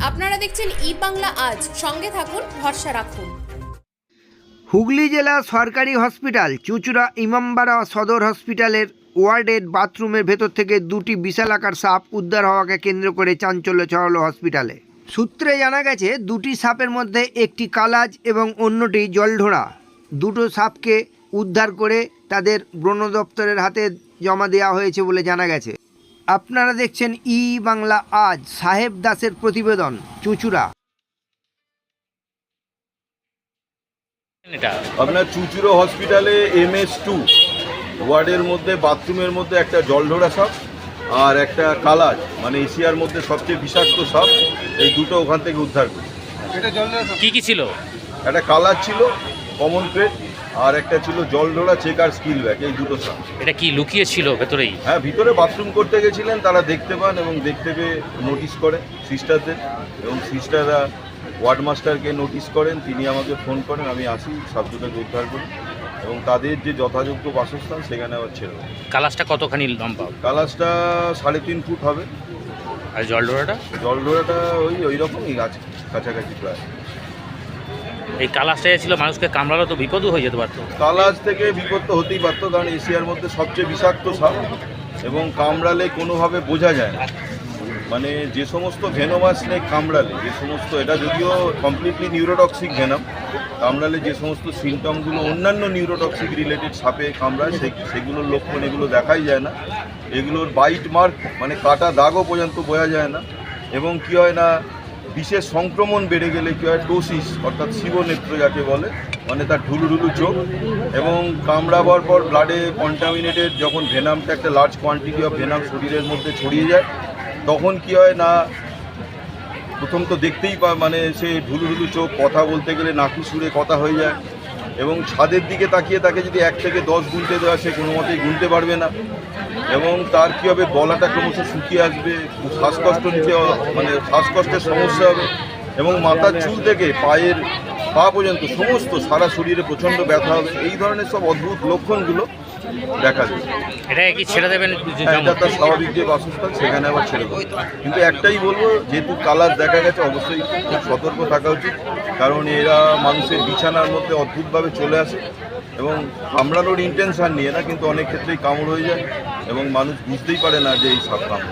আপনারা দেখছেন ই বাংলা আজ। সঙ্গে থাকুন, ভরসা রাখুন। হুগলি জেলা সরকারি হসপিটাল, চুচুড়া ইমামবাড়া সদর হসপিটালের ওয়ার্ডের বাথরুমের ভেতর থেকে দুটি বিশালাকার সাপ উদ্ধার হওয়াকে কেন্দ্র করে চাঞ্চল্য ছড়ালো হসপিটালে। সূত্রে জানা গেছে, দুটি সাপের মধ্যে একটি কালাজ এবং অন্যটি জলঢোড়া। দুটো সাপকে উদ্ধার করে তাদের বন দপ্তরের হাতে জমা দেওয়া হয়েছে বলে জানা গেছে। আপনারা দেখছেন ই বাংলা আজ সাহেব দাসের প্রতিবেদন চুচুড়া। এটা আপনার চুচুড়ো হসপিটালে এম এস টু ওয়ার্ডের মধ্যে বাথরুমের মধ্যে একটা জলঢোড়া সাপ আর একটা কালাজ মানে এশিয়ার মধ্যে সবচেয়ে বিষাক্ত সাপ এই দুটো ওখান থেকে উদ্ধার করি কি কি ছিল? একটা কালাজ ছিল কমন প্লেট আর একটা ছিল জলঢোড়া চেকার স্কিল ব্যাগ এই দুটো সাপ এটা কি লুকিয়ে ছিল ভেতরেই? হ্যাঁ ভিতরে বাথরুম করতে গেছিলেন তারা দেখতে পান এবং দেখতে পেয়ে নোটিশ করে সিস্টারদের এবং সিস্টাররা ওয়ার্ড মাস্টারকে নোটিশ করেন তিনি আমাকে ফোন করেন আমি আসি সাপ দুটোকে উদ্ধার করি এবং তাদের যে যথাযোগ্য বাসস্থান সেখানে আবার ছেড়ে কালাসটা কতখানি লম্বা? কালাসটা সাড়ে তিন ফুট হবে। আর জলডোরাটা জলডোড়াটা ওই ওই রকমই আছে কাছাকাছি প্রায়। এই কালাসটা যে ছিল, মানুষকে কামড়ালো তো বিপদও হয়ে যেতে পারতো। কালাজ থেকে বিপদ তো হতেই পারতো, কারণ এশিয়ার মধ্যে সবচেয়ে বিষাক্ত সাপ এবং কামড়ালে কোনোভাবে বোঝা যায় না। মানে যে সমস্ত ভেনোমাস স্নেক কামড়ালে, যে সমস্ত, এটা যদিও কমপ্লিটলি নিউরোটক্সিক ভেনাম কামড়ালে যে সমস্ত সিমটমগুলো অন্যান্য নিউরোটক্সিক রিলেটেড সাপে কামড়ায় সেগুলোর লক্ষণ এগুলো দেখাই যায় না। এগুলোর বাইট মার্ক মানে কাটা দাগও পর্যন্ত বোঝা যায় না। এবং কী হয় না বিশেষ সংক্রমণ বেড়ে গেলে কী হয়? টোসিস অর্থাৎ শিবনেত্র যাকে বলে মানে তার ঢুলুঢুলু ঢুলু চোখ এবং কামড়াবার পর ব্লাডে কন্টামিনেটেড যখন ভেনামটা একটা লার্জ কোয়ান্টিটি অফ ভেনাম শরীরের মধ্যে ছড়িয়ে যায়, তখন কি হয় না, প্রথম তো দেখতেই পা মানে সে ঢুলুঢুলু ঢুলু চোখ, কথা বলতে গেলে নাকি সুরে কথা হয়ে যায়। এবং ছাদের দিকে তাকিয়ে তাকে যদি এক থেকে দশ গুনতে দেওয়া সে কোনো মতেই গুনতে পারবে না। এবং তার কী হবে গলাটা ক্রমশ শুকিয়ে আসবে, শ্বাসকষ্ট নিতে মানে শ্বাসকষ্টের সমস্যা হবে। এবং মাথার চুল থেকে পায়ের পা পর্যন্ত সমস্ত সারা শরীরে প্রচণ্ড ব্যথা হবে। এই ধরনের সব অদ্ভুত লক্ষণগুলো দেখা যায়। এটা কি ছেড়ে দেবেন যে হ্যাঁ, এটা তার স্বাভাবিক যে বাসস্থান সেখানে আবার ছেড়ে দেবো কিন্তু একটাই বলব যেহেতু কালার দেখা গেছে অবশ্যই খুব সতর্ক থাকা উচিত। কারণ এরা মানুষের বিছানার মধ্যে অদ্ভুতভাবে চলে আসে এবং কামড়ানোর ইন্টেনশন নিয়ে না কিন্তু অনেক ক্ষেত্রেই কামড় হয়ে যায় এবং মানুষ বুঝতেই পারে না যে এই সাপ কামড়।